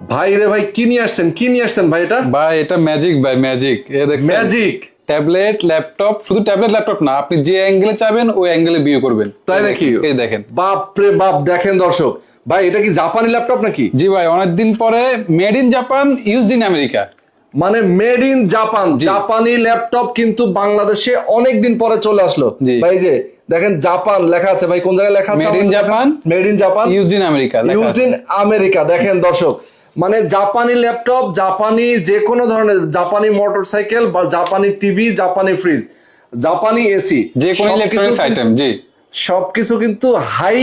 ভাই রে ভাই কি নিয়ে আসছেন? কি নিয়ে আসছেন ভাই এটা? ভাই এটা ম্যাজিক ভাই ম্যাজিক এ দেখছেন? ম্যাজিক ট্যাবলেট ল্যাপটপ শুধু ট্যাবলেট ল্যাপটপ না আপনি যে অ্যাঙ্গেলে চাবেন ওই অ্যাঙ্গেলে ভিউ করবেন। তাই নাকি? এই দেখেন। বাপ রে বাপ দেখেন দর্শক। ভাই এটা কি জাপানি ল্যাপটপ নাকি? জি ভাই অনেকদিন পরে made in Japan used in America মানে মেড ইন জাপান জাপানি ল্যাপটপ কিন্তু বাংলাদেশে অনেক দিন পরে চলে আসলো। ভাই যে দেখেন জাপান লেখা আছে। ভাই কোন জায়গায় লেখা আছে Made in Japan? Made in Japan used in America used in America দেখেন দর্শক। মানে জাপানি ল্যাপটপ জাপানি যে কোনো ধরনের জাপানি মোটরসাইকেল বা জাপানি টিভি জাপানি ফ্রিজ জাপানি এসি যে কোনো ইলেকট্রনিক্স আইটেম জি। সবকিছু কিন্তু হাই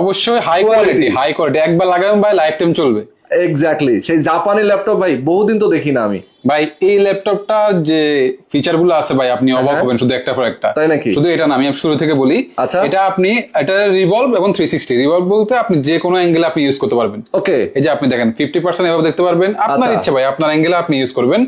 অবশ্যই হাই কোয়ালিটি হাই কোয়ালিটি একবার লাগাবেন ভাই লাইফ টাইম চলবে। এক্স্যাক্টলি সেই জাপানি ল্যাপটপ ভাই বহুদিন তো দেখি না আমি ভাই এই ল্যাপটপটা যে ফিচারগুলো আছে ভাই আপনি অবাক হ্যাঁ। হবেন শুধু একটা পর একটা তাই নাকি? শুধু এটা না আমি শুরু থেকে বলি আচ্ছা। এটা আপনি এটা রিভলভ এবং থ্রি সিক্সটি রিভলভ বলতে আপনি যে কোনো অ্যাঙ্গেলে আপনি ইউজ করতে পারবেন ওকে এই যে আপনি দেখেন ফিফটি পার্সেন্ট এভাবে দেখতে পারবেন আপনার আচ্ছা। ইচ্ছে ভাই আপনার অ্যাঙ্গেল আপনি ইউজ করবেন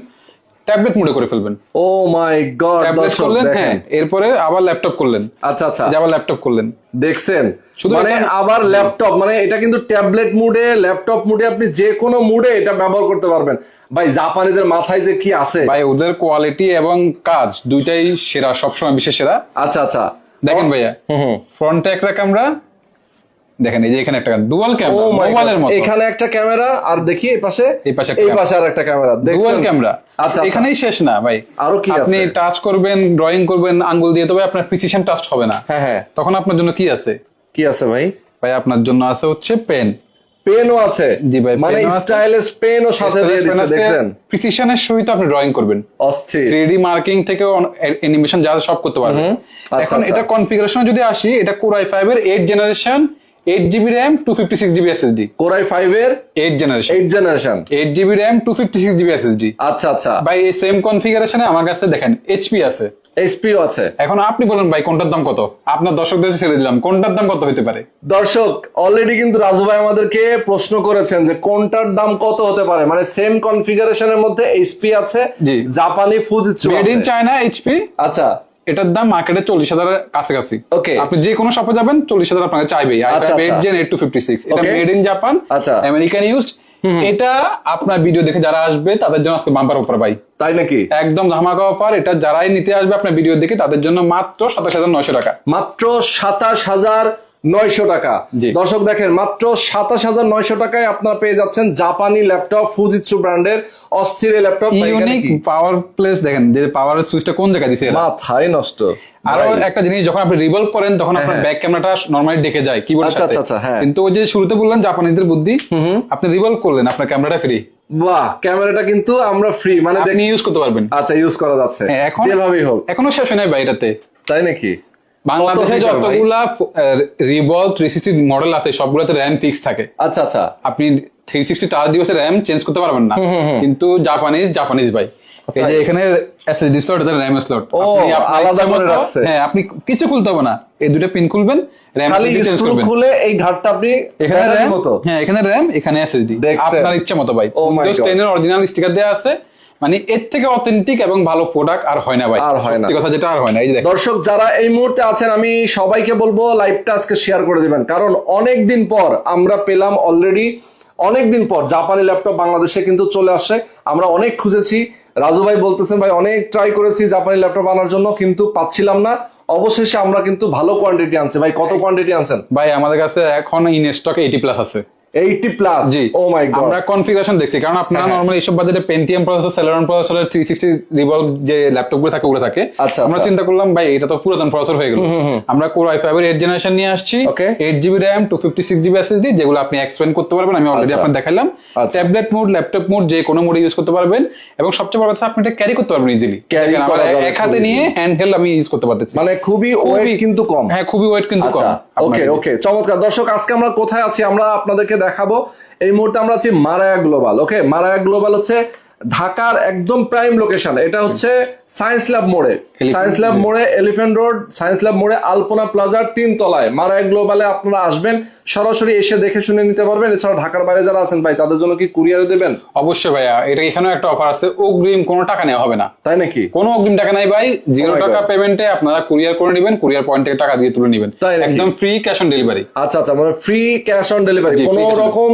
ট্যাবলেট মোডে করে ফেলবেন। ও মাই গড ট্যাবলেট করলেন হ্যাঁ এরপরে আবার ল্যাপটপ করলেন। আচ্ছা আচ্ছা। আবার ল্যাপটপ করলেন। দেখছেন? মানে আবার ল্যাপটপ মানে এটা কিন্তু ট্যাবলেট মুডে ল্যাপটপ মুডে আপনি যে কোনো মুডে এটা ব্যবহার করতে পারবেন। ভাই জাপানিদের মাথায় যে কি আছে? ভাই ওদের কোয়ালিটি এবং কাজ দুইটাই সেরা সবসময় বিশেষ সেরা। আচ্ছা আচ্ছা। দেখেন ভাইয়া। ফ্রন্টে একটা ক্যামেরা দেখেন এই যে এখানে একটা ডুয়াল ক্যামেরা মোবাইলের মতো। এখানে একটা ক্যামেরা আর দেখি এই পাশে এই পাশে এই পাশে আর একটা ক্যামেরা ডুয়াল ক্যামেরা আচ্ছা। এখানেই শেষ না ভাই। আরও কি আপনি? টাচ করবেন ড্রয়িং করবেন আঙ্গুল দিয়ে তবে আপনার প্রিসিশন টাচ হবে না। হ্যাঁ হ্যাঁ। তখন আপনার জন্য কি আছে? কি আছে ভাই? ভাই আপনার জন্য আছে হচ্ছে পেন পেনও আছে। জি ভাই, মানে। স্টাইলিশ পেনও সাথে দিয়ে দিচ্ছে দেখছেন? প্রিসিশনের সহিত আপনি ড্রয়িং করবেন। অস্থির। থ্রি ডি মার্কিং থেকে অ্যানিমেশন যা সব করতে পারবেন। আচ্ছা, এখন আচ্ছা। এটা কনফিগারেশন যদি আসি এটা কোরাই ফাইভ এর eight generation eight GB RAM two fifty six GB SSD core i five এর eight generation eight generation eight GB RAM two fifty six GB SSD আচ্ছা আচ্ছা। ভাই এই সেম কনফিগারেশনে আমার কাছে দেখেন এইচপি আছে। এইচপিও আছে। এখন আপনি বলেন ভাই কোনটার দাম কত? আপনার দর্শকদের ছেড়ে দিলাম কোনটার দাম কত হতে পারে? দর্শক অলরেডি কিন্তু রাজু ভাই আমাদেরকে প্রশ্ন করেছেন যে কোনটার দাম কত হতে পারে? মানে সেম কনফিগারেশনের মধ্যে এইচপি আছে। জাপানি Fujitsu made in. China HP আচ্ছা। এটার দাম মার্কেটে চল্লিশ হাজারের কাছাকাছি। ওকে আপনি যে কোনো শপে যাবেন চল্লিশ হাজার আপনাকে চাইবে। আচ্ছা, এইট আচ্ছা। Gen eight two fifty six এটা Okay. মেড ইন জাপান আচ্ছা। আমেরিকান ইউজড এটা আপনার ভিডিও দেখে যারা আসবে তাদের জন্য আজকে বাম্পার অফার ভাই। তাই নাকি? একদম ধামাকা অফার এটা যারাই নিতে আসবে আপনার ভিডিও দেখে তাদের জন্য মাত্র সাতাশ হাজার নয়শো টাকা। মাত্র সাতাশ হাজার নয়শো টাকা। দর্শক দেখেন মাত্র সাতাশ হাজার নয়শো টাকায় আপনারা পেয়ে যাচ্ছেন জাপানি ল্যাপটপ ফুজিৎসু ব্র্যান্ডের অস্থির ল্যাপটপ। ইউনিক পাওয়ার প্লেস দেখেন যে পাওয়ার সুইচটা কোন জায়গায় দিছে মাথায় নষ্ট। আরও একটা জিনিস যখন আপনি রিভলভ করেন তখন আপনার হ্যাঁ। ব্যাক ক্যামেরাটা নরমালি ডেকে যায় কিবোর্ডের আচ্ছা, আচ্ছা, আচ্ছা, হ্যাঁ। কিন্তু ওই যে শুরুতে বললেন জাপানিজদের বুদ্ধি আপনি রিভলভ করলেন আপনার ক্যামেরাটা ফ্রি বাহ ক্যামেরাটা কিন্তু আমরা ফ্রি মানে আপনি ইউজ করতে পারবেন। আচ্ছা ইউজ করা যাচ্ছে। হ্যাঁ, এখন যেভাবেই হোক। এখনও শেষ হয় নাই এটাতে। তাই নাকি? বাংলাদেশে যতগুলা থ্রি সিক্সটি মডেল আছে সবগুলোতে র্যাম ফিক্স থাকে। আচ্ছা আচ্ছা। আপনি থ্রি সিক্সটি টাচ দিবসে র্যাম চেঞ্জ করতে পারবেন না। কিন্তু জাপানিজ জাপানিজ ভাই। এই যে এখানে এসএসডি স্লট এটা র্যাম স্লট ও, আলাদা করে রাখছে। হ্যাঁ আপনি কিছু খুলতে হবে না। এই দুটো পিন খুলবেন র্যাম চেঞ্জ করবেন। খুলে এই ঘাটটা আপনি এখানে র্যাম মতো। হ্যাঁ এখানে র্যাম এখানে এসএসডি? আপনার ইচ্ছা মতো ভাই। Oh my উইন্ডোজ 10 এর অরিজিনাল স্টিকার দেওয়া আছে। মানে এর থেকে অথেন্টিক এবং ভালো প্রোডাক্ট আর হয় না ভাই। আর হয় না। কথা যেটা আর হয় না এই যে দেখেন। দর্শক যারা এই মুহূর্তে আছেন আমি সবাইকে বলব লাইভটা আজকে শেয়ার করে দিবেন। কারণ অনেক দিন পর আমরা পেলাম অলরেডি অনেক দিন পর জাপানি ল্যাপটপ বাংলাদেশে কিন্তু চলে আসছে। আমরা অনেক খুঁজেছি। রাজু ভাই বলতেছেন ভাই অনেক ট্রাই করেছি জাপানি ল্যাপটপ আনার জন্য কিন্তু পাচ্ছিলাম না। অবশেষে আমরা কিন্তু ভালো কোয়ান্টিটি আনছি। ভাই কত কোয়ান্টিটি আনছেন? ভাই আমাদের কাছে এখন ইন স্টক এইটি প্লাস আছে। এইটি প্লাস জি। ও মাই গড আমরা কনফিগারেশন দেখছি কারণ আপনারা হ্যাঁ, হ্যাঁ। নরমালি এইসব বাজারে Pentium processor Celeron processor three sixty revolve যে ল্যাপটপগুলো থাকে ওগুলো থাকে। আচ্ছা, আমরা আচ্ছা। চিন্তা করলাম ভাই এটা তো পুরাতন প্রসেসর হয়ে গেল। আমরা কোর আই ফাইভ এর এইট জেনারেশন নিয়ে আসছি। Okay. Eight GB RAM two fifty six GB SSD যেগুলো আপনি এক্সপ্লেন করতে পারবেন। আমি অলরেডি আচ্ছা। আপনার দেখালাম। ট্যাবলেট মোড ল্যাপটপ মোড যে কোনো মোডে ইউজ করতে পারবেন। এবং সবচেয়ে বড় কথা আপনি এটা ক্যারি করতে পারবেন ইজিলি আমার এক হাতে নিয়ে হ্যান্ড হেল্ড আমি ইউজ করতে পারতেছি। মানে খুবই ওয়েট কিন্তু কম। হ্যাঁ খুবই ওয়েট কিন্তু কম ওকে ওকে চমৎকার। দর্শক আজকে আমরা কোথায় আছি? আমরা আপনাদেরকে দেখাবো। এই মুহূর্তে আমরা আছি মারায়া গ্লোবাল ওকে মারায়া গ্লোবাল হচ্ছে ঢাকার একদম প্রাইম লোকেশন এটা হচ্ছে সায়েন্স ল্যাব মোড়ে। সায়েন্স ল্যাব মোড়ে এলিফ্যান্ট রোড সায়েন্স ল্যাব মোড়ে আলপনা প্লাজার তিন তলায়। মারায়া গ্লোবালে আপনারা আসবেন সরাসরি এসে দেখে শুনে নিতে পারবেন। এছাড়া ঢাকার বাইরে যারা আছেন ভাই তাদের জন্য কি কুরিয়ারে দেবেন? অবশ্যই ভাইয়া এটা এখানেও একটা অফার আছে। অগ্রিম কোনো টাকা নেওয়া হবে না। তাই নাকি? কোনো অগ্রিম টাকা নাই ভাই। জিরো Oh টাকা পেমেন্টে আপনারা কুরিয়ার করে নেবেন কুরিয়ার পয়েন্ট থেকে টাকা দিয়ে তুলে নেবেন। তাই একদম ফ্রি ক্যাশ অন ডেলিভারি আচ্ছা আচ্ছা মানে ফ্রি ক্যাশ অন ডেলিভারি কোনো রকম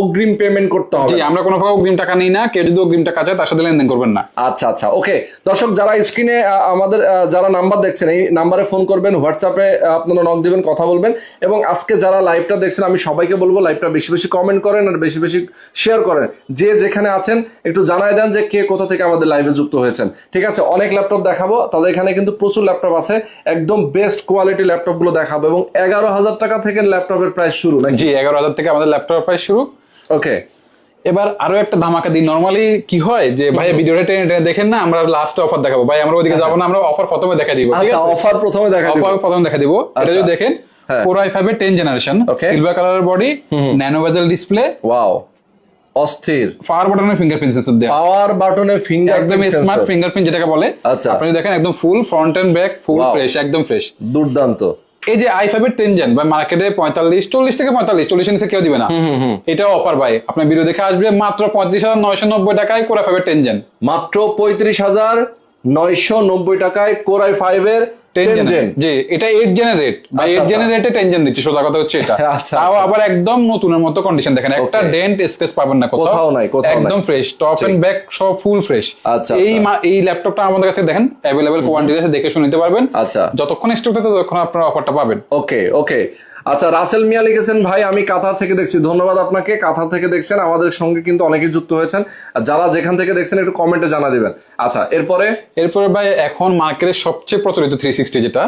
অগ্রিম পেমেন্ট করতে হবে। জি আমরা কোনো অগ্রিম টাকা নিই না কেউ যদি অগ্রিম টাকা চায় তার সাথে লেনদেন করবেন না। আচ্ছা আচ্ছা ওকে দর্শক যারা স্ক্রিনে আমাদের যারা নাম্বার দেখছেন এই নাম্বারে ফোন করবেন হোয়াটসঅ্যাপে আপনারা নক দিবেন কথা বলবেন। এবং আজকে যারা লাইভটা দেখছেন আমি সবাইকে বলব লাইভটা বেশি বেশি কমেন্ট করেন আর বেশি বেশি শেয়ার করেন। যে যেখানে আছেন একটু জানাই দেন যে কে কোথা থেকে আমাদের লাইভে যুক্ত হয়েছেন। ঠিক আছে অনেক ল্যাপটপ দেখাবো। তাদের এখানে কিন্তু প্রচুর ল্যাপটপ আছে। একদম বেস্ট কোয়ালিটি ল্যাপটপগুলো দেখাবো। এবং এগারো হাজার টাকা থেকে ল্যাপটপের প্রাইস শুরু জি এগারো হাজার থেকে আমাদের ল্যাপটপ প্রাইস শুরু। ওকে এবার আরও একটা ধামাকা দিই। নর্মালি কি হয় যে ভাই ভিডিওটা টেনে টেনে দেখেন না আমরা লাস্ট অফার দেখাবো। ভাই আমরা ওইদিকে যাব না আমরা অফার প্রথমে দেখা দিব ঠিক আচ্ছা অফার প্রথমে দেখা দিবো। অফার প্রথমে দেখা দিব। এটা আচ্ছা। যদি দেখেন হ্যাঁ। কোর আই ফাইভ এর টেন জেনারেশন. সিলভার কালারের body nano bezel display wow অস্থির। পাওয়ার বাটনের ফিঙ্গারপ্রিন্ট সেন্সর দেওয়া পাওয়ার বাটনে ফিঙ্গার একদম স্মার্ট ফিঙ্গারপ্রিন্ট যেটাকে বলে। আচ্ছা। আপনি দেখেন একদম full front end back full fresh একদম ফ্রেশ দুর্দান্ত। এই যে আই ফাইভের টেনজেন টেন জেন বা মার্কেটে পঁয়তাল্লিশ চল্লিশ থেকে পঁয়তাল্লিশ চল্লিশ নিচে কেউ দিবে না। এটা অফার ভাই আপনার ভিডিও দেখে আসবে মাত্র পঁয়ত্রিশ হাজার নয়শো নব্বই টাকায় কোরা ফাইভের টেনজেন টেন জেন মাত্র পঁয়ত্রিশ হাজার নয়শো নব্বই টাকায় কোরাই ফাইভ এর জি এটা এইট জেনের রেট বা এইট। জেনের রেটে টেন জেন দিচ্ছে সোজা কথা হচ্ছে এটা। আচ্ছা, তাও আচ্ছা। আবার একদম নতুনের মতো কন্ডিশন দেখেন একটা ডেন্ট স্কেচ পাবেন না কোথাও। নাই, একদম ফ্রেশ টপ এন্ড ব্যাক সব ফুল ফ্রেশ আচ্ছা, এই আচ্ছা। এই ল্যাপটপটা আমাদের কাছে দেখেন অ্যাভেলেবেল কোয়ান্টিটি আছে দেখে শুনে নিতে পারবেন। আচ্ছা। যতক্ষণ স্টক থাকে ততক্ষণ আপনারা অফারটা পাবেন। ওকে ওকে আচ্ছা রাসেল মিয়া লিখেছেন ভাই আমি কাতার থেকে দেখছি। ধন্যবাদ আপনাকে কাতার থেকে দেখছেন। আমাদের সঙ্গে কিন্তু অনেকে যুক্ত হয়েছেন। আর যারা যেখান থেকে দেখছেন একটু কমেন্টে জানা দিবেন। আচ্ছা এরপরে? এরপরে ভাই এখন মার্কেটের সবচেয়ে প্রচলিত থ্রি সিক্সটি যেটা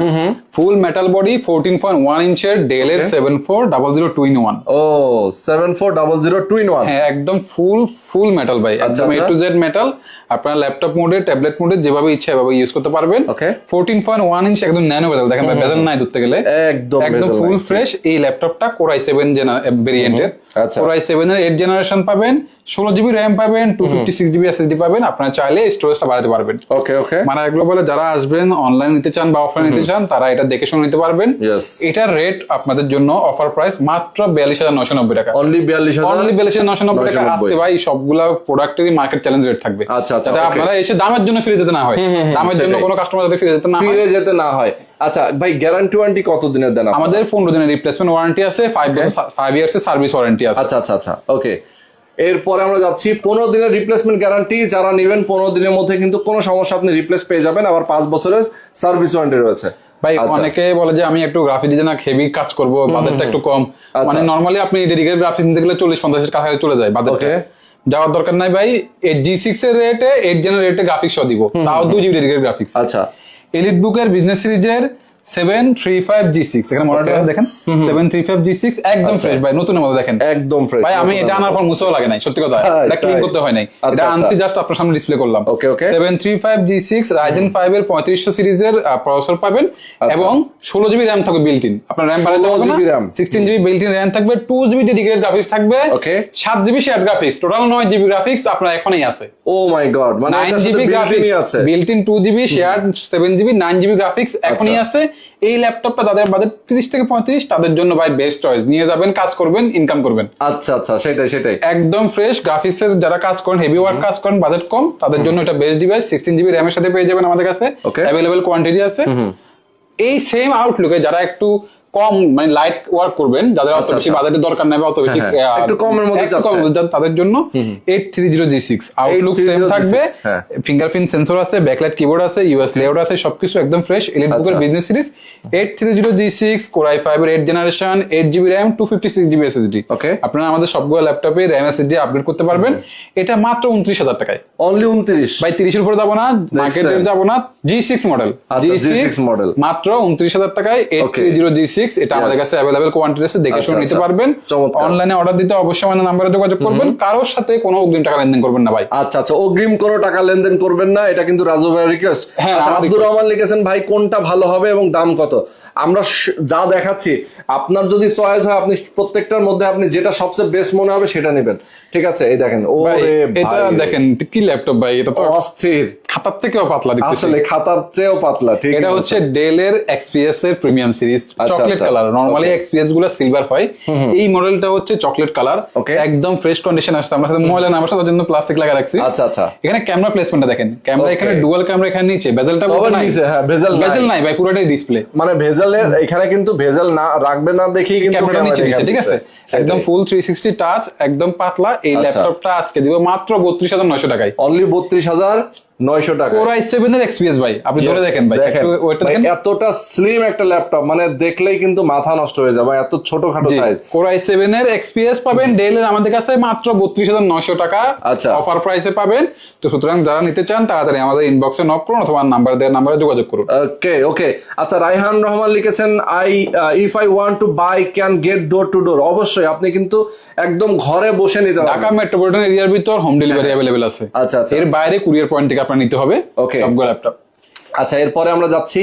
full metal body fourteen point one ইঞ্চের Dell এর seven four double zero two in one O seven four double zero two in one হ্যাঁ একদম ফুল ফুল মেটাল ভাই আচ্ছা, একদম এ। টু জেড মেটাল আপনার laptop মোডে tablet মোডে যেভাবে ইচ্ছা এভাবে ইউজ করতে পারবেন। Okay. Fourteen point one inch একদম ন্যানো বেজাল দেখেন বেজাল নাই ধরতে গেলে। একদম একদম ফুল ফ্রেশ এই ল্যাপটপটা কোরাই সেভেন ভেরিয়েন্টের আচ্ছা। কোরাই সেভেন এর এইট জেনারেশন পাবেন ষোলো জিবি র্যাম পাবেন two fifty six GB SSD পাবেন আপনারা চাইলে স্টোরেজটা বাড়াতে পারবেন। ওকে ওকে মানে এগুলো বলে যারা আসবেন অনলাইন নিতে চান বা অফলাইন নিতে চান তারা এটা দেখে শুনে নিতে পারবেন. এটার রেট আপনাদের জন্য অফার প্রাইস মাত্র বিয়াল্লিশ হাজার নশো নব্বই টাকা। অনলি বিয়াল্লিশ অনলি বিয়াল্লিশ হাজার নশো নব্বই টাকা। 990 আসতে ভাই সবগুলা প্রোডাক্টেরই মার্কেট চ্যালেঞ্জ রেট থাকবে। আচ্ছা, আচ্ছা, আপনারা এসে দামের জন্য ফিরে যেতে না হয়। দামের জন্য কোনো কাস্টমার যাতে ফিরে যেতে না ফিরে যেতে না হয়। আচ্ছা ভাই গ্যারান্টি ওয়ারেন্টি কত দিনের দেন আমাদের পনেরো দিনের রিপ্লেসমেন্ট ওয়ারেন্টি আছে ফাইভ ফাইভ ইয়ার্স এর সার্ভিস ওয়ারেন্টি আছে। আচ্ছা আচ্ছা আচ্ছা ওকে এরপরে আমরা যাচ্ছি পনেরো দিনের রিপ্লেসমেন্ট গ্যারান্টি যারা নেবেন পনেরো দিনের মধ্যে কিন্তু কোনো সমস্যা আপনি রিপ্লেস পেয়ে যাবেন আবার পাঁচ বছরের সার্ভিস ওয়ারেন্টি রয়েছে। ভাই আচ্ছা। অনেকে বলে যে আমি একটু গ্রাফিক ডিজাইনার হেভি কাজ করব বাজেটটা একটু কম। আচ্ছা। মানে নর্মালি আপনি ডেডিকেটেড গ্রাফিক্স নিতে গেলে চল্লিশ পঞ্চাশের কাছাকাছি চলে যায় বাজেটটা. যাওয়ার দরকার নাই ভাই এইট জি সিক্স এর রেটে এইট জেনের রেটে গ্রাফিক্স দিব। তাও দুই জিবি গ্রাফিক্স আচ্ছা। এলিট বুকের বিজনেস সিরিজের seven three five G six এখানে মডেলটা দেখেন seven three five G six একদম আচ্ছা। ফ্রেশ ভাই নতুনের মতো দেখেন। একদম ফ্রেশ ভাই আমি এটা আনার পর মুছেও লাগে নাই সত্যি কথা। এটা ক্লিন করতে হয় নাই। আচ্ছা, এটা আনছি আচ্ছা। জাস্ট আপনার সামনে ডিসপ্লে করলাম। Okay, okay. Seven three five G six Ryzen five এর পঁয়ত্রিশশো সিরিজের প্রসেসর পাবেন। এবং ষোলো জিবি র্যাম থাকবে বিল্ট ইন আপনার র্যাম বাড়াতে হবে না। GB sixteen GB built in RAM থাকবে টু জিবি ডেডিকেটেড গ্রাফিক্স থাকবে Okay. সাত জিবি শেয়ার গ্রাফিক্স টোটাল নয় জিবি গ্রাফিক্স আপনার এখনই আছে। ও মাই গড মানে নাইন জিবি built-inই আছে। Built in two GB share seven GB nine GB graphics এখনই। আছে। এই ল্যাপটপটা তাদের বাজেট তিরিশ থেকে পঁয়ত্রিশ তাদের জন্য ভাই বেস্ট চয়েস নিয়ে যাবেন কাজ করবেন ইনকাম করবেন। আচ্ছা আচ্ছা সেটাই সেটাই। একদম ফ্রেশ গ্রাফিক্স এর যারা কাজ করেন হেভি ওয়ার্ক কাজ করেন বাজেট কম তাদের জন্য এটা বেস্ট ডিভাইস সিক্সটিন জিবি র্যামের সাথে পেয়ে যাবেন আমাদের কাছে. অ্যাভেলেবেল কোয়ান্টিটি আছে। এই সেম আউটলুকে যারা একটু কম মানে লাইট ওয়ার্ক করবেন যাদের অত আচ্ছা, বেশি আচ্ছা। বাজেটের দরকার নেই বা অত বেশি হ্যাঁ, হ্যাঁ। একটু কমের মধ্যে যান, তাদের জন্য eight three zero G six outlook same থাকবে হ্যাঁ। ফিঙ্গারপ্রিন্ট সেন্সর আছে ব্যাকলাইট কিবোর্ড আছে ইউএস লেআউট আছে সবকিছু একদম ফ্রেশ এলিট বুকের আচ্ছা। Business series eight three zero G six core i five এর eight generation eight GB RAM two fifty six GB SSD Okay. আপনারা আমাদের সবগুলো ল্যাপটপে র্যাম এসএসডি আপডেট করতে পারবেন এটা মাত্র উনত্রিশ হাজার টাকায় অনলি উনত্রিশ। ভাই তিরিশের উপরে যাব না মার্কেটে যাব না জি সিক্স মডেল আচ্ছা, G6 model। মাত্র উনত্রিশ হাজার টাকায় eight three zero G six এটা আমাদের কাছে অ্যাভেলেবেল কোয়ান্টিটি আছে দেখে আচ্ছা, শুনে নিতে আচ্ছা। পারবেন। অনলাইনে অর্ডার দিতে অবশ্যই আমাদের নাম্বারে যোগাযোগ করবেন। কারোর সাথে কোনো অগ্রিম টাকা লেনদেন করবেন না ভাই। আচ্ছা আচ্ছা অগ্রিম কোনো টাকা লেনদেন করবেন না এটা কিন্তু রাজু ভাইয়ের রিকোয়েস্ট হ্যাঁ, আচ্ছা আব্দুর রহমান লিখেছেন ভাই কোনটা ভালো হবে এবং দাম কত? আমরা যা দেখাচ্ছি আপনার যদি চয়েস হয় আপনি প্রত্যেকটার মধ্যে আপনি যেটা সবচেয়ে বেস্ট মনে হবে সেটা নেবেন। ঠিক আছে এই দেখেন ও ভাই, এটা দেখেন কি ল্যাপটপ ভাই এটা তো অস্থির। খাতার থেকেও পাতলা দেখতেছি। আসলে খাতার চেয়েও পাতলা ঠিক এটা হচ্ছে ডেলের এক্সপিএস এর প্রিমিয়াম সিরিজ চকলেট আচ্ছা। কালার নরমালি এক্সপিএসগুলো সিলভার হয়। এই মডেলটা হচ্ছে চকলেট কালার. একদম ফ্রেশ কন্ডিশন আসছে। আমরা সাথে ময়লা নামার সাথে জন্য প্লাস্টিক লাগা রাখছি। আচ্ছা আচ্ছা। এখানে ক্যামেরা প্লেসমেন্টটা দেখেন। ক্যামেরা এখানে ডুয়াল ক্যামেরা এখানে নিচে। বেজেলটা নিচে, হ্যাঁ, নাই। বেজেল নাই। ভাই পুরোটাই ডিসপ্লে মানে ভেজালের এখানে কিন্তু ভেজাল না রাখবে না দেখেই কিন্তু ক্যামেরা নিচে camera ঠিক আছে? একদম ফুল থ্রি সিক্সটি টাচ একদম পাতলা। এই আচ্ছা। ল্যাপটপটা আজকে দিব মাত্র বত্রিশ হাজার নয়শো টাকায়। অনলি বত্রিশ হাজার নয়শো টাকা। কোর আই সেভেন এর এক্সপিএস ভাই। আপনি ধরে দেখেন ভাই একটু দেখেন। এতটা স্লিম একটা ল্যাপটপ মানে দেখলেই কিন্তু মাথা নষ্ট হয়ে যাবে এত ছোটখাটো সাইজ কোর আই সেভেন এর এক্সপিএস পাবেন ডেলের আমাদের কাছে মাত্র বত্রিশ হাজার নয়শো টাকা। আচ্ছা। অফার প্রাইসে পাবেন। তো সুতরাং যারা নিতে চান তাড়াতাড়ি আমাদের ইনবক্সে নক করুন অথবা নাম্বার দেওয়ার নাম্বারে যোগাযোগ করুন। ওকে ওকে আচ্ছা রাইহান রহমান লিখেছেন I if I want to buy can get door to door অবশ্যই আপনি কিন্তু একদম ঘরে বসে নিতে ঢাকা পারবেন মেট্রোপলিটন এরিয়ার ভিতর হোম ডেলিভারি অ্যাভেলেবেল আছে। আচ্ছা আচ্ছা। এর বাইরে কুরিয়ার পয়েন্ট থেকে আপনার নিতে হবে Okay. সবগুলো ল্যাপটপ। আচ্ছা এরপরে আমরা যাচ্ছি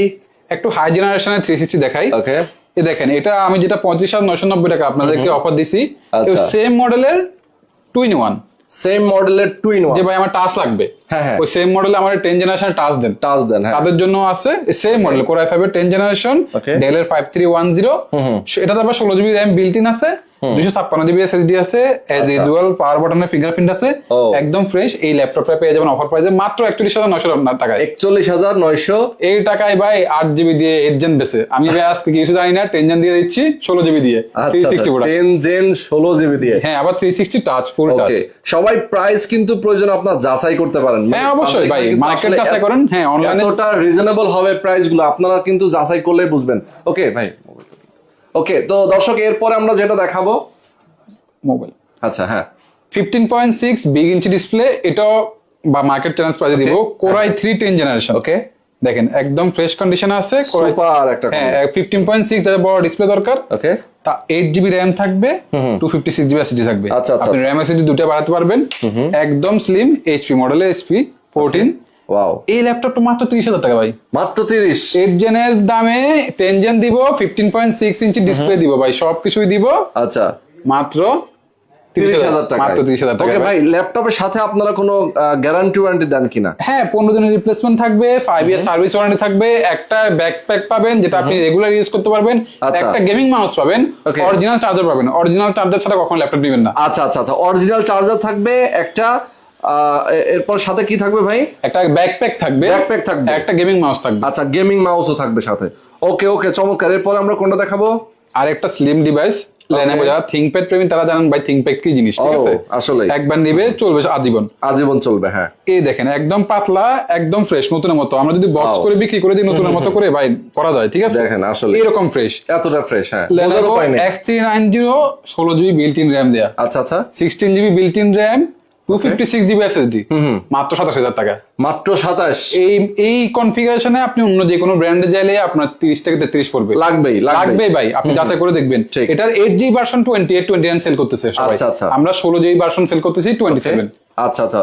একটু হাই জেনারেশনের থ্রি সিক্সটি দেখাই। ওকে এ দেখেন এটা আমি যেটা পঁয়ত্রিশ হাজার নয়শো নব্বই টাকা আপনাদেরকে অফার দিছি আচ্ছা। সেম মডেলের টু ইন ওয়ান সেম মডেলের টুইন যে ভাই আমার টাচ লাগবে। হ্যাঁ, হ্যাঁ। ওই সেম মডেলে আমার টেন জেনারেশন টাচ দেন। টাচ দেন হ্যাঁ। তাদের জন্য আছে same model core i five এর টেন জেনারেশন. ডেলের ফাইভ থ্রি ওয়ান জিরো এটাতে আবার ষোলো জিবি র্যাম বিল্ট ইন আছে। দুশো ছাপ্পান্ন জিবি এসএসডি আছে আচ্ছা। রিজুয়াল পাওয়ার বাটনের ফিঙ্গারপ্রিন্ট আছে একদম ফ্রেশ এই ল্যাপটপটা পেয়ে যাবেন অফার প্রাইসে মাত্র একচল্লিশ হাজার নয়শো টাকায়। একচল্লিশ হাজার নয়শো। এই টাকায় ভাই আট জিবি দিয়ে এইট জেন বেছে আমি ভাই আজকে কিছু জানি না টেন জেন দিয়ে দিচ্ছি ষোলো জিবি দিয়ে। থ্রি সিক্সটি টেন জেন ষোলো জিবি দিয়ে। হ্যাঁ আবার three sixty touch full touch সবাই প্রাইস কিন্তু প্রয়োজন আপনার যাচাই করতে পারেন। হ্যাঁ, অবশ্যই ভাই। আসলে যাচাই করেন। হ্যাঁ, এ- এতটা রিজনেবল হবে প্রাইসগুলো আপনারা কিন্তু যাচাই করলে বুঝবেন। ওকে ভাই। ওকে তো দর্শক এরপরে আমরা যেটা দেখাবো মোবাইল আচ্ছা হ্যাঁ। Fifteen point six big inch display এটাও বা মার্কেট চ্যালেঞ্জ প্রাইসে দিব। Core i three ten generation okay দেখেন একদম ফ্রেশ কন্ডিশন আছে সুপার একটা হ্যাঁ ফিফটিন পয়েন্ট সিক্স যাদের বড় ডিসপ্লে দরকার। ওকে তা এইট জিবি র্যাম থাকবে two fifty six GB SSD থাকবে। আচ্ছা, আচ্ছা, আপনি র্যাম এসএসডি দুটো বাড়াতে পারবেন। একদম স্লিম এইচপি মডেলের এইচপি ফোরটিন ওয়াও এই ল্যাপটপটা মাত্র তিরিশ হাজার টাকা ভাই। মাত্র তিরিশ? এইট জেনের দামে টেন জেন দিব fifteen point six inch display দিব ভাই সবকিছুই দিব। আচ্ছা। মাত্র ভাই ল্যাপটপের সাথে আপনারা কোনো গ্যারান্টি ওয়ারেন্টি দেন কিনা? হ্যাঁ পনেরো দিনের রিপ্লেসমেন্ট থাকবে ফাইভ ইয়ার সার্ভিস ওয়ারেন্টি থাকবে একটা ব্যাকপ্যাক পাবেন যেটা আপনি রেগুলার ইউজ করতে পারবেন আচ্ছা। একটা গেমিং মাউস পাবেন অরিজিনাল চার্জার পাবেন। অরিজিনাল চার্জার ছাড়া কখনো ল্যাপটপ নেবেন না। আচ্ছা আচ্ছা আচ্ছা। অরিজিনাল চার্জার থাকবে একটা এরপর সাথে কি থাকবে ভাই? একটা ব্যাকপ্যাক থাকবে। ব্যাকপ্যাক থাকবে। একটা গেমিং মাউস থাকবে। আচ্ছা গেমিং মাউসও থাকবে সাথে। ওকে ওকে চমৎকার। এরপর আমরা কোনটা দেখাবো? আর একটা স্লিম ডিভাইস লেনেভো যারা থিংকপ্যাড প্রেমী তারা জানেন ভাই থিংকপ্যাড কি জিনিস ঠিক আছে? আসলে একবার নিবে চলবে আজীবন। আজীবন চলবে হ্যাঁ। এই দেখেন একদম পাতলা একদম ফ্রেশ নতুনের মতো। আমরা যদি বক্স করে বিক্রি করে দিই নতুনের মতো করে ভাই করা যায় ঠিক আছে? দেখেন আসলে এরকম ফ্রেশ এতটা ফ্রেশ হ্যাঁ। Lenovo X390 16 GB built in RAM দেয়া। আচ্ছা আচ্ছা। 16 GB built in RAM 256 GB SSD টাকা। মাত্র 27 এই এই কনফিগারেশনে আপনি অন্য যে ব্র্যান্ডে যাইলে আপনার 30 থেকে 33 পড়বে। লাগবেই লাগবেই। ভাই আপনি যাচাই করে দেখবেন। এটার 8 জি ভার্সন 28 29 সেল করতেছে সবাই। আমরা ষোলো জি ভার্সন সেল করতেছি 27 আচ্ছা আচ্ছা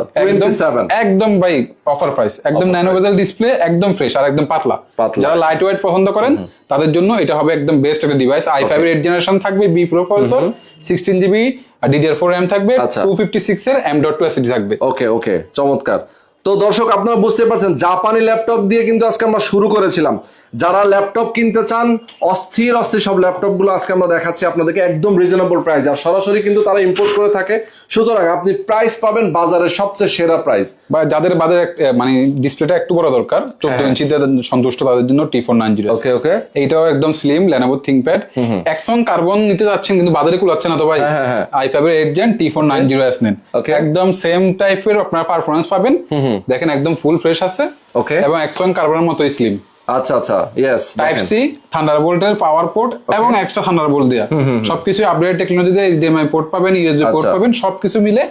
একদম ভাই অফার প্রাইস একদম ন্যানো বেজেল ডিসপ্লে একদম ফ্রেশ আর একদম পাতলা। যারা লাইট ওয়েট পছন্দ করেন তাদের জন্য এটা হবে একদম বেস্ট একটা device I five eight generation থাকবে B pro processor sixteen GB আর ডিডিআর ফোর র্যাম থাকবে। টু ফিফটি সিক্স এর এম ডট টু এসডি থাকবে। ওকে ওকে চমৎকার। তো দর্শক আপনারা বুঝতে পারছেন জাপানি ল্যাপটপ দিয়ে কিন্তু আজকে আমরা শুরু করেছিলাম। যারা ল্যাপটপ কিনতে চান অস্থির অস্থির সব ল্যাপটপগুলো আজকে আমরা দেখাচ্ছি আপনাদেরকে একদম রিজনেবল প্রাইস আর সরাসরি কিন্তু তারা ইম্পোর্ট করে থাকে। সুতরাং আপনি প্রাইস পাবেন বাজারের সবচেয়ে সেরা প্রাইস বা যাদের বাদে মানে ডিসপ্লেটা একটু বড় দরকার চোদ্দ হ্যাঁ। ইঞ্চিতে সন্তুষ্ট তাদের জন্য T four nine zero okay okay এইটাও একদম slim Lenovo ThinkPad action carbon নিতে যাচ্ছেন কিন্তু বাজারে কুলাচ্ছে না তো ভাই। আই ফাইভের eight gen T four nine zero S নেন. একদম সেম টাইপের আপনার পারফরমেন্স পাবেন। দেখেন একদম ফুল ফ্রেশ আছে। ওকে এবং অ্যাকশন কার্বনের মতোই স্লিম আচ্ছা আচ্ছা ইয়েস টাইপ সি থান্ডারবোল্টের পাওয়ার পোর্ট এবং এক্সট্রা থান্ডারবোল্ট দেয়া। সবকিছু আপডেট টেকনোলজি দিয়ে এইচডিএমআই পোর্ট পাবেন ইউএসবি পোর্ট আচ্ছা। পাবেন সবকিছু মিলে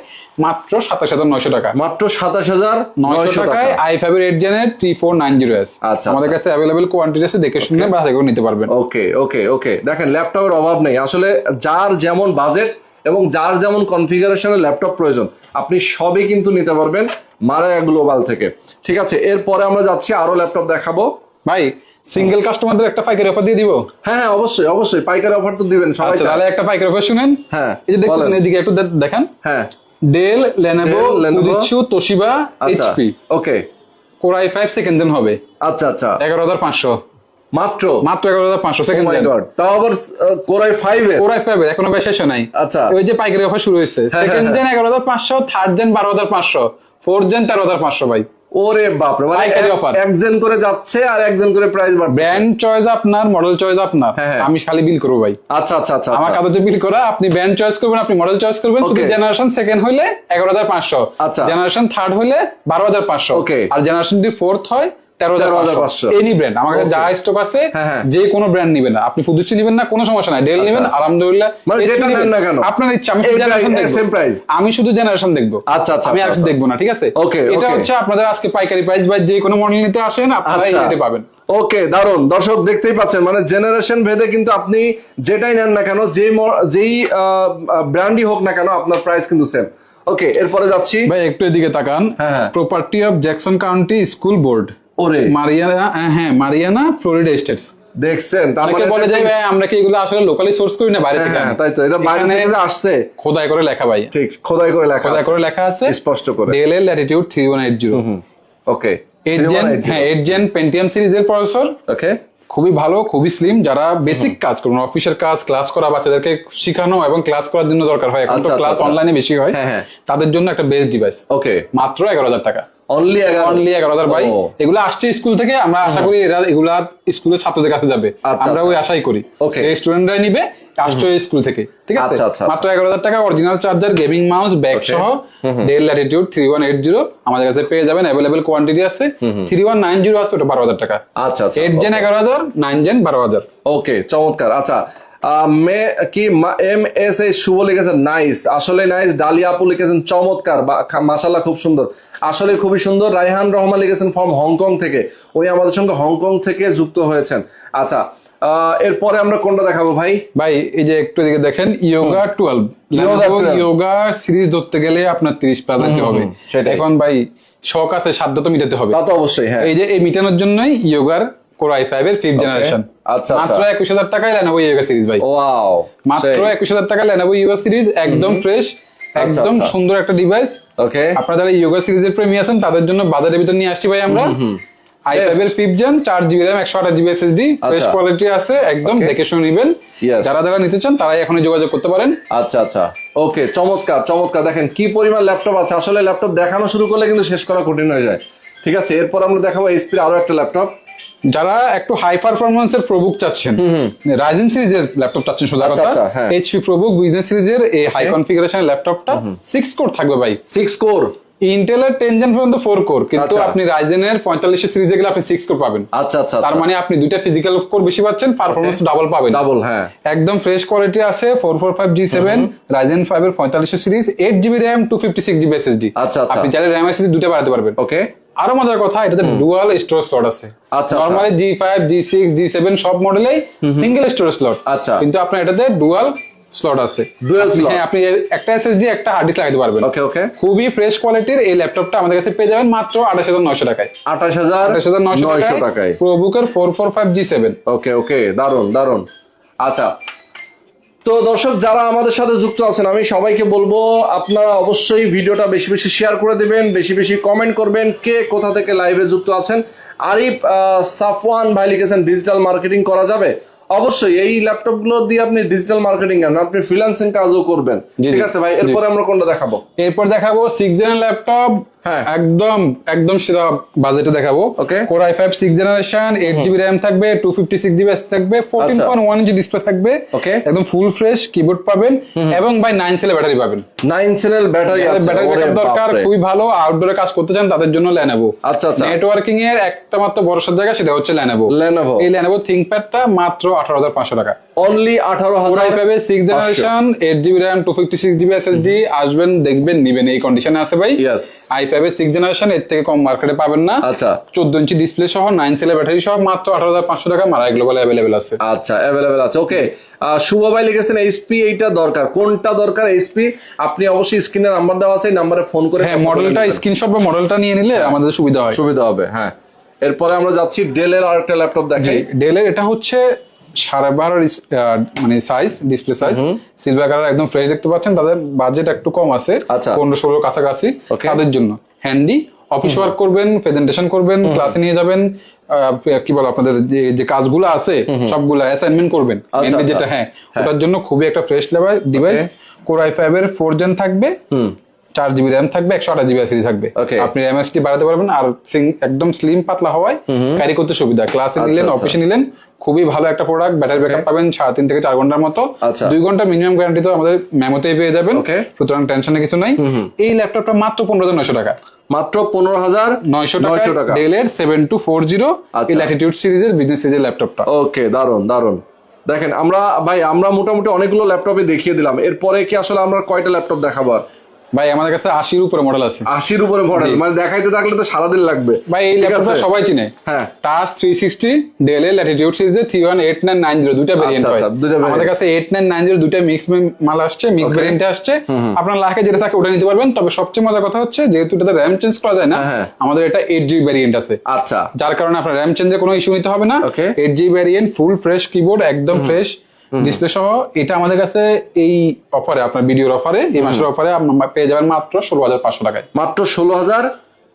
মাত্র সাতাশ হাজার নয়শো টাকা। মাত্র সাতাশ হাজার নয়শো টাকায় আই ফাইভের eight জেনের T four nine zero S আচ্ছা, আমাদের। কাছে অ্যাভেলেবেল কোয়ান্টিটি আছে দেখে শুনে বা করে নিতে পারবেন। ওকে ওকে ওকে দেখেন ল্যাপটপের অভাব নেই। আসলে যার যেমন বাজেট এবং যার যেমন কনফিগারেশনের ল্যাপটপ প্রয়োজন আপনি সবই কিন্তু নিতে পারবেন মারায়া গ্লোবাল থেকে। ঠিক আছে এরপরে আমরা যাচ্ছি আরও ল্যাপটপ দেখাবো। ভাই সিঙ্গেল কাস্টমারদের একটা পাইকারি অফার দিয়ে দিব? হ্যাঁ হ্যাঁ অবশ্যই অবশ্যই পাইকারি অফার তো দিবেন সবাই আচ্ছা তাহলে একটা পাইকারি অফার শুনেন। হ্যাঁ এই যে দেখতেছেন। এদিকে একটু দেখান। হ্যাঁ। Dell Lenovo Lenovo, Toshiba HP okay core I five second gen হবে। আচ্ছা আচ্ছা। এগারো হাজার পাঁচশো। মাত্র? মাত্র এগারো হাজার পাঁচশো সেকেন্ড গড তাও আবার কোরাই ফাইভ এর? কোর আই ফাইভ এখনও বেশ শেষ নাই। আচ্ছা। ওই যে পাইকারি অফার শুরু হয়েছে। হ্যাঁ, সেকেন্ড হ্যাঁ, জেন এগারো হাজার পাঁচশো থার্ড জেন বারো হাজার পাঁচশো ফোর্থ জেন তেরো হাজার পাঁচশো ভাই। ওরে বাপরে মানে পাইকারি। একজন করে যাচ্ছে আর একজন করে প্রাইস বাড়বে ব্র্যান্ড চয়েস আপনার মডেল চয়েস আপনার হ্যাঁ, হ্যাঁ। আমি খালি বিল করব ভাই আচ্ছা আচ্ছা আচ্ছা আমার। কাগজে বিল করা আপনি ব্র্যান্ড চয়েস করবেন আপনি মডেল চয়েস করবেন শুধু জেনারেশন সেকেন্ড হাজার পাঁচশো আচ্ছা। জেনারেশন থার্ড হাজার পাঁচশো Okay. আর জেনারেশন যদি ফোর্থ হয় তেরো হাজার 13,500 পাঁচশো। এনি ব্র্যান্ড আমার কাছে যা স্টক আছে। যে কোনো ব্র্যান্ড নিবেন। আপনি ফুদুচি নিবেন না কোনো সমস্যা নাই। ডেল আচ্ছা। নিবেন আলহামদুলিল্লাহ। মানে নিবেন। কেন? আপনার ইচ্ছা আমি জেনারেশন শুধু জেনারেশন দেখব। আচ্ছা, আচ্ছা, আমি আচ্ছা, আর আচ্ছা। দেখব না ঠিক আছে? Okay, এটা হচ্ছে আপনাদের আজকে পাইকারি প্রাইস বা যে কোনো মডেল নিতে আসেন আপনারা এই রেটে পাবেন। ওকে দারুণ দর্শক দেখতেই পাচ্ছেন মানে জেনারেশন ভেদে কিন্তু আপনি যেটাই নেন না কেন যেই ম- যেই ব্র্যান্ডই হোক না কেন আপনার প্রাইস কিন্তু সেম ওকে এরপরে যাচ্ছি। ভাই একটু এদিকে তাকান। Property of Jackson County school board ওরে। মারিয়ানা হ্যাঁ মারিয়ানা ফ্লোরিডা স্টেটস। দেখছেন তার অনেকে মানে বলে যাই ভাই আমরা কি এগুলো আসলে লোকালি সোর্স করি না বাইরে হ্যাঁ, থেকে হ্যাঁ, তাই তো এটা বাইরে থেকে আসছে। খোদাই করে লেখা ভাই। ঠিক খোদাই করে লেখা খোদাই করে লেখা আছে। স্পষ্ট করে। Latitude three one eight zero okay eight হ্যাঁ এইট জেন পেন্টিয়াম সিরিজের প্রসেসর ওকে। খুবই ভালো খুবই স্লিম যারা বেসিক কাজ করুন অফিসের কাজ ক্লাস করা বাচ্চাদেরকে শেখানো এবং ক্লাস করার জন্য দরকার হয়। এখন তো আচ্ছা, ক্লাস আচ্ছা। অনলাইনে বেশি হয়। হ্যাঁ, হ্যাঁ। তাদের জন্য একটা বেস্ট ডিভাইস ওকে। মাত্র এগারো হাজার টাকা। অনলি এগারো। অনলি এগারো। হাজার ভাই। এগুলো আসছে স্কুল থেকে আমরা আশা করি এরা এগুলা স্কুলের ছাত্রদের কাছে যাবে। আচ্ছা, আমরা আচ্ছা। ওই আশাই করি। স্টুডেন্টরাই নিবে আসছে স্কুল থেকে ঠিক আছে? আচ্ছা, মাত্র এগারো হাজার টাকা original charger gaming mouse bag সহ Dell latitude three one eight zero আমাদের কাছে পেয়ে যাবেন। অ্যাভেলেবেল কোয়ান্টিটি আছে। থ্রি ওয়ান নাইন জিরো আছে ওটা বারো হাজার টাকা। আচ্ছা এইট জেন এগারো হাজার নাইন জেন বারো হাজার। ওকে চমৎকার। আচ্ছা মে কি এম এস এই শুভ লিখেছেন নাইস। আসলে নাইস ডালিয়া আপু লিখেছেন চমৎকার মাসাল্লাহ খুব সুন্দর। আসলে খুবই সুন্দর রায়হান রহমান লিখেছেন ফ্রম হংকং থেকে। উনি আমাদের সঙ্গে হংকং থেকে যুক্ত হয়েছেন। আচ্ছা এরপরে আমরা কোনটা দেখাবো ভাই? ভাই এই যে একটু দিকে দেখেন Yoga twelve Yoga 12 Yoga series ধরতে গেলে আপনার তিরিশ প্লাস দিতে হবে। এখন ভাই শখ আছে সাধ্য তো মিটাতে হবে। তা তো অবশ্যই হ্যাঁ। এই যে এই মিটানোর জন্যই ইয়োগার কোর আই ফাইভ এর ফিফথ জেনারেশন আচ্ছা, মাত্র আচ্ছা। টাকায় লেনোভো ইয়োগা সিরিজ ভাই। ওয়াও মাত্র টাকায় লেনোভো সিরিজ একদম ফ্রেশ একদম আচ্ছা। সুন্দর একটা ডিভাইস ওকে আপনারা যারা ইয়োগা সিরিজের প্রেমী আছেন তাদের জন্য বাজারের ভিতর নিয়ে আসছি ভাই আমরা। জেন চার জিবি র্যাম একশো আঠাশ জিবি এসএসডি ফ্রেশ আচ্ছা। কোয়ালিটি আছে একদম Okay. দেখে শুনে নিবেন। যারা যারা নিতে চান তারাই এখনই যোগাযোগ করতে পারেন। আচ্ছা আচ্ছা। ওকে চমৎকার চমৎকার। দেখেন কি পরিমাণ ল্যাপটপ আছে। আসলে ল্যাপটপ দেখানো শুরু করলে কিন্তু শেষ করা কঠিন হয়ে যায়। ঠিক আছে এরপর আমরা দেখাবো এইচপির আরও একটা ল্যাপটপ যারা একটু হাই পারফরমেন্স এর প্রবুক চাচ্ছেন রাইজেন সিরিজের ল্যাপটপ চাচ্ছেন সোজা আচ্ছা, কথা আচ্ছা। এইচপি প্রবুক বিজনেস সিরিজের এই হাই কনফিগারেশন ল্যাপটপটা সিক্স কোর থাকবে ভাই। সিক্স কোর ইন্টেলের টেন জেন পর্যন্ত ফোর কোর কিন্তু আচ্ছা। আপনি রাইজেনের পঁয়তাল্লিশ সিরিজে গেলে আপনি সিক্স কোর পাবেন। আচ্ছা আচ্ছা তার মানে আপনি দুইটা ফিজিক্যাল কোর বেশি পাচ্ছেন পারফরমেন্স ডাবল পাবেন। ডাবল হ্যাঁ। একদম ফ্রেশ কোয়ালিটি আছে four four five G seven Ryzen five এর পঁয়তাল্লিশ series eight GB RAM two fifty six GB SSD আচ্ছা, আচ্ছা। আপনি চাইলে র্যাম এসএসডি দুটো বাড়াতে পারবেন। ওকে আরও মজার কথা এটাতে ডুয়াল স্টোরেজ স্লট আছে। আচ্ছা, normally G five G six G seven সব মডেলেই সিঙ্গেল স্টোরেজ স্লট আচ্ছা। কিন্তু আপনার এটাতে ডুয়াল স্লট আছে। Slot। হ্যাঁ আপনি একটা এসএসডি একটা হার্ড ডিস্ক লাগাতে পারবেন। ওকে ওকে খুবই ফ্রেশ কোয়ালিটির এই ল্যাপটপটা আমাদের কাছে পেয়ে যাবেন মাত্র আঠাশ হাজার নয়শো টাকায়। আঠাশ হাজার আঠাশ হাজার নয়শো নয়শো টাকায় টাকায়। প্রোবুকের four four five G seven okay okay দারুণ দারুণ আচ্ছা তো দর্শক যারা আমাদের সাথে যুক্ত আছেন আমি সবাইকে বলব আপনারা অবশ্যই ভিডিওটা বেশি বেশি শেয়ার করে দিবেন বেশি বেশি কমেন্ট করবেন কে কোথা থেকে লাইভে যুক্ত আছেন। আরিফ সাফওয়ান ভাই লিখেছেন ডিজিটাল মার্কেটিং করা যাবে? অবশ্যই এই ল্যাপটপগুলো দিয়ে আপনি ডিজিটাল মার্কেটিং করেন আপনি ফ্রিল্যান্সিং কাজও করবেন। ঠিক আছে ভাই এরপরে আমরা কোনটা দেখাবো? এরপর দেখাবো সিক্স জেনারেল ল্যাপটপ হ্যাঁ। একদম একদম সেরা বাজেটে দেখাবো Okay. Core I five six generation eight GB RAM থাকবে টু ফিফটি সিক্স জিবি থাকবে ফোরটিন আচ্ছা। পয়েন্ট ওয়ান ইঞ্চি ডিসপ্লে থাকবে Okay. একদম ফুল ফ্রেশ কিবোর্ড পাবেন এবং ভাই নাইন সেলে ব্যাটারি পাবেন নাইন সেলের ব্যাটারি আছে ব্যাটারি ব্যাকআপ দরকার। খুবই ভালো আউটডোরে কাজ করতে চান তাদের জন্য ল্যানেবো আচ্ছা, আচ্ছা। নেটওয়ার্কিং এর একটা মাত্র ভরসার জায়গা সেটা হচ্ছে ল্যানেবো Lenovo। এই থিংকপ্যাডটা মাত্র আঠারো হাজার পাঁচশো টাকা অনলি আঠারো হাজার five six generation eight GB RAM two fifty six GB SSD আসবেন দেখবেন নিবেন এই কন্ডিশনে আছে ভাই। আই এর সিক্স জেনারেশন এর থেকে কম মার্কেটে পাবেন না। আচ্ছা। চোদ্দ ইঞ্চি ডিসপ্লে সহ নাইন সেলের ব্যাটারি সহ মাত্র আঠারো হাজার পাঁচশো টাকা মারাই গ্লোবাল অ্যাভেলেবেল আছে। আচ্ছা অ্যাভেলেবেল আছে। ওকে শুভ ভাই লিখেছেন এইচপি এইটা দরকার। কোনটা দরকার এইচপি আপনি অবশ্যই স্ক্রিনে নাম্বার দেওয়া আছে এই নাম্বারে ফোন করে হ্যাঁ মডেলটা। স্ক্রিনশট বা মডেলটা নিয়ে নিলে আমাদের সুবিধা হয়। সুবিধা হবে হ্যাঁ। এরপরে আমরা যাচ্ছি ডেলের আরেকটা ল্যাপটপ দেখাই। ডেলের এটা হচ্ছে সাড়ে বারো মানে size display size silver colour একদম ফ্রেশ দেখতে পাচ্ছেন। তাদের বাজেট একটু কম আছে। আচ্ছা। পনেরো ষোলো কাছাকাছি তাদের জন্য। হ্যান্ডি অফিস ওয়ার্ক করবেন প্রেজেন্টেশন করবেন ক্লাসে নিয়ে যাবেন। কি বলো আপনাদের যে কাজগুলো আছে সবগুলো অ্যাসাইনমেন্ট করবেন। আচ্ছা, আচ্ছা। যেটা হ্যাঁ। ওটার জন্য খুবই একটা fresh level device core I five এর ফোর জেন থাকবে। চার জিবি র্যাম থাকবে একশো আঠাশ জিবি এসএসডি থাকবে. আপনি এমএসটি বাড়াতে পারবেন আর সিং- একদম স্লিম পাতলা হওয়ায় ক্যারি করতে সুবিধা। ক্লাসে নিলেন আচ্ছা। অফিসে নিলেন খুবই ভালো একটা প্রোডাক্ট ব্যাটারি ব্যাকআপ পাবেন সাড়ে তিন থেকে চার ঘণ্টার মতো। আচ্ছা। দুই ঘণ্টা মিনিমাম গ্যারান্টি তো আমাদের মেমোতেই পেয়ে যাবেন। সুতরাং টেনশনে কিছু নাই। এই ল্যাপটপটা মাত্র পনেরো হাজার নয়শো টাকা। মাত্র পনেরো হাজার নয়শো টাকা ডেলের সেভেন টু ফোর জিরো আচ্ছা। এই ল্যাটিটিউড সিরিজের বিজনেস সিরিজের ল্যাপটপটা ওকে দারুণ দারুণ দেখেন আমরা ভাই আমরা মোটামুটি অনেকগুলো ল্যাপটপে দেখিয়ে দিলাম। এরপরে কি আসলে আমরা কয়টা ল্যাপটপ দেখাবো? ভাই আমাদের কাছে আশির উপরে মডেল আছে। আশির উপরে মডেল মানে দেখাইতে থাকলে তো সারাদিন লাগবে। ভাই এই ল্যাপটপটা সবাই চিনে। হ্যাঁ। টাচ থ্রি সিক্সটি ডেল এর ল্যাটিটিউড সিরিজের three one eight nine nine zero দুইটা ভেরিয়েন্ট আচ্ছা, হয়। আমাদের কাছে এইট নাইন নাইন জিরো দুইটা মিক্স মাল আসছে মিক্স. ভেরিয়েন্টে আসছে। আপনার লাখে যেটা থাকে ওটা নিতে পারবেন। তবে সবচেয়ে মজার কথা হচ্ছে যেহেতু এটাতে র্যাম চেঞ্জ করা যায় না হ্যাঁ, হ্যাঁ। আমাদের এটা এইট জিবি ভ্যারিয়েন্ট আছে। আচ্ছা। যার কারণে আপনার র্যাম চেঞ্জের কোনো ইস্যু নিতে হবে না. Eight GB variant full fresh keyboard একদম ফ্রেশ ডিসপ্লে সহ এটা আমাদের কাছে এই অফারে আপনার ভিডিওর অফারে এই মাসের অফারে আপনার পেয়ে যাবেন মাত্র ষোলো হাজার পাঁচশো টাকায়। মাত্র ষোলো হাজার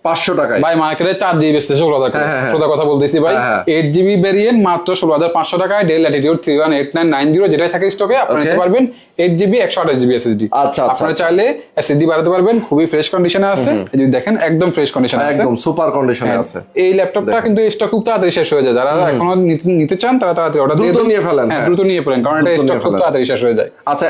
পাঁচশো টাকায়। ভাই মার্কেটে চার জিবি বেচতে ষোলো হাজার হ্যাঁ, হ্যাঁ, হ্যাঁ। সোজা কথা বলতেছি ভাই। এইট জিবি ভ্যারিয়েন্ট মাত্র ষোলো হাজার পাঁচশো টাকায় Dell latitude three one eight nine nine zero যেটাই থাকে স্টকে আপনি নিতে পারবেন এইট জিবি একশো আঠাশ জিবি এসএসডি আচ্ছা, আচ্ছা, আপনারা চাইলে এসএসডি বাড়াতে পারবেন খুবই ফ্রেশ কন্ডিশনে আছে। যদি দেখেন একদম ফ্রেশ কন্ডিশনে আছে। একদম সুপার কন্ডিশনে। আছে। এই ল্যাপটপটা কিন্তু স্টক খুব তাড়াতাড়ি শেষ হয়ে যায়। যারা এখনও নিতে- চান তারা তাড়াতাড়ি অর্ডার দ্রুত নিয়ে ফেলেন, হ্যাঁ। দ্রুত নিয়ে ফেলেন কারণ এটা স্টক খুব তাড়াতাড়ি শেষ হয়ে যায়। আচ্ছা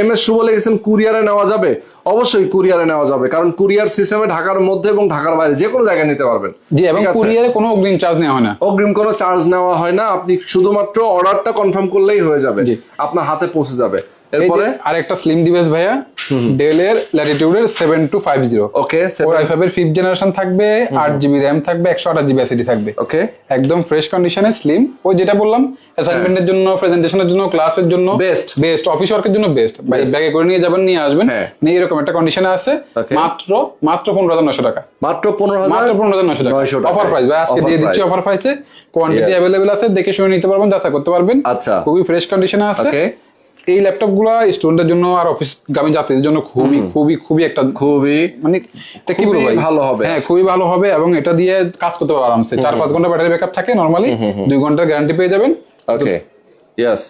এম এস শুভ লিখেছেন কুরিয়ারে নেওয়া যাবে। অবশ্যই কুরিয়ারে নেওয়া যাবে কারণ কুরিয়ার সিস্টেমে ঢাকার মধ্যে এবং ঢাকার বাইরে যে কোনো জায়গায় নিতে পারবেন। জি এবং কুরিয়ারে কোনো অগ্রিম চার্জ নেওয়া হয় না। অগ্রিম কোনো চার্জ নেওয়া হয় না আপনি শুধুমাত্র অর্ডারটা কনফার্ম করলেই হয়ে যাবে। জি। আপনার হাতে পৌঁছে যাবে। এরপরে? আরেকটা স্লিম ডিভাইস ভাইয়া ডেলের ল্যাটিটিউডের seven two five zero okay four I five এর ফিফথ জেনারেশন থাকবে আট জিবি র্যাম থাকবে একশো আঠাশ জিবি এসিডি থাকবে। ওকে একদম ফ্রেশ কন্ডিশনে স্লিম ওই যেটা বললাম অ্যাসাইনমেন্টের জন্য প্রেজেন্টেশনের জন্য ক্লাসের জন্য। Best. বেস্ট অফিস ওয়ার্কের জন্য বেস্ট ব্যাগে করে নিয়ে যাবেন নিয়ে আসবেন। হ্যাঁ। নিয়ে এরকম একটা কন্ডিশনে আছে। মাত্র মাত্র পনেরো হাজার নশো টাকা। মাত্র পনেরো হাজার পনেরো হাজার নশো টাকা। অফার প্রাইস ভাই আজকে দিয়ে দিচ্ছি অফার প্রাইসে কোয়ান্টিটি অ্যাভেলেবেল আছে দেখে শুনে নিতে পারবেন যাচাই করতে পারবেন। আচ্ছা। খুবই ফ্রেশ কন্ডিশনে আছে। এই ল্যাপটপগুলা স্টুডেন্টের জন্য আর অফিস গামী যাত্রীদের জন্য খুবই খুবই খুবই একটা খুবই মানে এটা কি বলব ভালো হবে। হ্যাঁ খুবই ভালো হবে এবং এটা দিয়ে কাজ করতে পারবে আরামসে। চার পাঁচ ঘণ্টা ব্যাটারি ব্যাকআপ থাকে নরমালি দুই ঘণ্টার গ্যারান্টি পেয়ে যাবেন। ওকে ইয়েস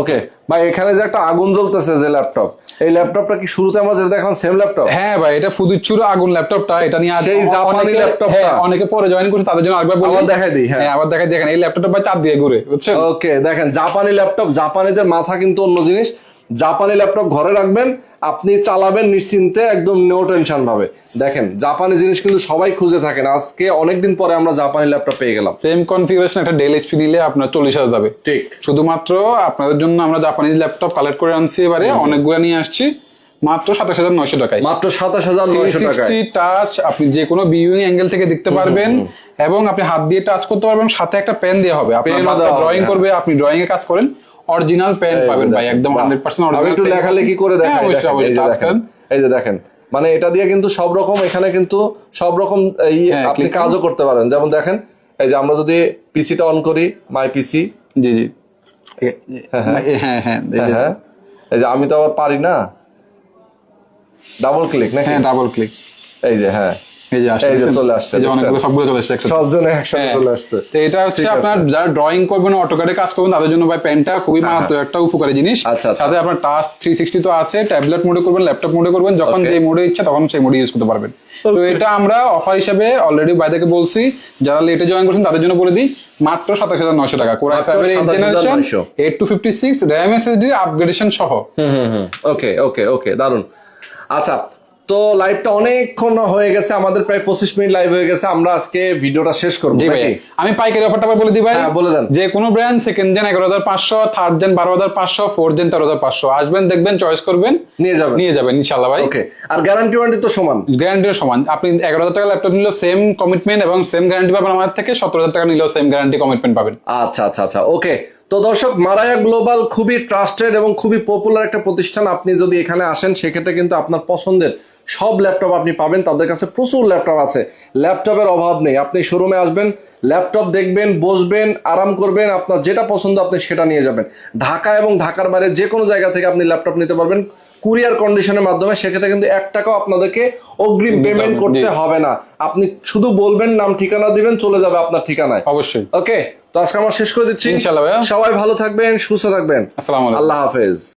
ওকে ভাই এখানে যে একটা আগুন জ্বলতেছে যে ল্যাপটপ এই ল্যাপটপটা কি শুরুতে আমরা যেটা দেখলাম সেম ল্যাপটপ হ্যাঁ ভাই এটা ফুদুচ্চুর আগুন ল্যাপটপটা এটা নিয়ে আছে সেই জাপানি ল্যাপটপটা। অনেকে পরে জয়েন করছে তাদের জন্য আরেকবার বলি আবার দেখাই দিই, হ্যাঁ। হ্যাঁ আবার দেখাই দেখেন এই ল্যাপটপটা ভাই চাপ দিয়ে ঘুরে বুঝছেন ওকে দেখেন জাপানি ল্যাপটপ জাপানিদের মাথা কিন্তু অন্য জিনিস জাপানি ল্যাপটপ ঘরে রাখবেন আপনি চালাবেন নিশ্চিন্তে একদম নো টেনশন ভাবে। দেখেন জাপানি জিনিস কিন্তু সবাই খুঁজে থাকেন আজকে অনেকদিন পরে আমরা জাপানি ল্যাপটপ পেয়ে গেলাম। সেম কনফিগারেশন একটা ডেল এইচপি নিলে আপনার চল্লিশ হাজার যাবে। ঠিক। শুধুমাত্র আপনাদের জন্য আমরা জাপানিজ ল্যাপটপ কালেক্ট করে আনছি এবারে অনেকগুলো নিয়ে আসছি। মাত্র সাতাশ হাজার নয়শো টাকায়। মাত্র সাতাশ হাজার নয়শো টাকায়। টাচ আপনি যে কোনো ভিউইং অ্যাঙ্গেল থেকে দেখতে পারবেন এবং আপনি হাত দিয়ে টাচ করতে পারবেন সাথে একটা পেন দেওয়া হবে। আপনার দেওয়া হবে, ড্রয়িং হ্যাঁ। করবে আপনি ড্রয়িং এর কাজ করেন। অরিজিনাল পেন পাবেন ভাই একদম বাহ। হান্ড্রেড পার্সেন্ট আমি একটু লেখালেখি করে দেখাই অবশ্যই অবশ্যই দেখেন, এই যে দেখেন মানে এটা দিয়ে কিন্তু সব রকম এখানে কিন্তু সব রকম এই হ্যাঁ, আপনি কাজও করতে পারেন। যেমন দেখেন এই যে আমরা যদি পিসিটা অন করি মাই পিসি জি জি। হ্যাঁ, হ্যাঁ। হ্যাঁ হ্যাঁ হ্যাঁ এই যে আমি তো আবার পারি না। ডাবল ক্লিক নাকি? হ্যাঁ ডাবল ক্লিক এই যে হ্যাঁ। এই যে আসছে এই যে দেখছেন? চলে আসছে, এই যে অনেকগুলো সবগুলো চলে আসছে সব জনে একসাথে হ্যাঁ। চলে আসছে। তো এটা হচ্ছে আপনার যারা ড্রয়িং করবেন অটোকারে কাজ করবেন তাদের জন্য ভাই পেনটা খুবই মারাত্মক একটা উপকারী জিনিস। আচ্ছা, আচ্ছা। সাথে আপনার টাচ থ্রি সিক্সটি তো আছে ট্যাবলেট মোডে করবেন ল্যাপটপ মোডে করবেন যখন যে মোডে ইচ্ছা তখন সেই মোডে ইউজ করতে পারবেন। তো এটা আমরা অফার হিসেবে অলরেডি বাইরে বলছি যারা লেটে জয়েন করছেন তাদের জন্য বলে দিই মাত্র সাতাশ হাজার নয়শো টাকা। কোরআই ফাইভের eight generation eight two fifty six RAM SSD upgradation সহ। ওকে ওকে ওকে দারুণ আচ্ছা তো লাইভটা অনেকক্ষণ হয়ে গেছে আমাদের প্রায় পঁচিশ মিনিট লাইভ হয়ে গেছে আমরা আজকে ভিডিওটা শেষ করব জি ভাই আমি পাইকারি অফারটা বলে দিই ভাই। হ্যাঁ, বলে দেন। যে কোনো ব্র্যান্ড সেকেন্ড জেন এগারো হাজার পাঁচশো থার্ড জেন বারো হাজার পাঁচশো ফোর্থ জেন তেরো হাজার পাঁচশো। আসবেন দেখবেন চয়েস করবেন নিয়ে যাবেন। নিয়ে যাবেন ইনশাল্লাহ ভাই। ওকে আর গ্যারান্টি ওয়ারেন্টি তো সমান? গ্যারান্টিও সমান। আপনি এগারো হাজার টাকা ল্যাপটপ নিলেও সেম কমিটমেন্ট এবং সেম গ্যারান্টি পাবেন আমাদের থেকে সতেরো হাজার টাকা নিলেও সেম গ্যারান্টি কমিটমেন্ট পাবেন। আচ্ছা আচ্ছা আচ্ছা। ওকে তো দর্শক মারায়া গ্লোবাল খুবই ট্রাস্টেড এবং খুবই পপুলার একটা প্রতিষ্ঠান। আপনি যদি এখানে আসেন সেক্ষেত্রে কিন্তু আপনার পছন্দের সব ল্যাপটপ আপনি পাবেন। তাদের কাছে প্রচুর ল্যাপটপ আছে। ল্যাপটপের অভাব নেই। আপনি শোরুমে আসবেন ল্যাপটপ দেখবেন বসবেন আরাম করবেন আপনার যেটা পছন্দ আপনি সেটা নিয়ে যাবেন। ঢাকা এবং ঢাকার বাইরে যে কোনো জায়গা থেকে আপনি ল্যাপটপ নিতে পারবেন। কুরিয়ার কন্ডিশনের মাধ্যমে সেক্ষেত্রে কিন্তু এক টাকাও আপনাদেরকে অগ্রিম পেমেন্ট করতে হবে না। আপনি শুধু বলবেন নাম ঠিকানা দিবেন চলে যাবে আপনার ঠিকানায়। অবশ্যই। ওকে তো আজকে আমরা শেষ করে দিচ্ছি। সবাই ভালো থাকবেন সুস্থ থাকবেন। আল্লাহ হাফেজ।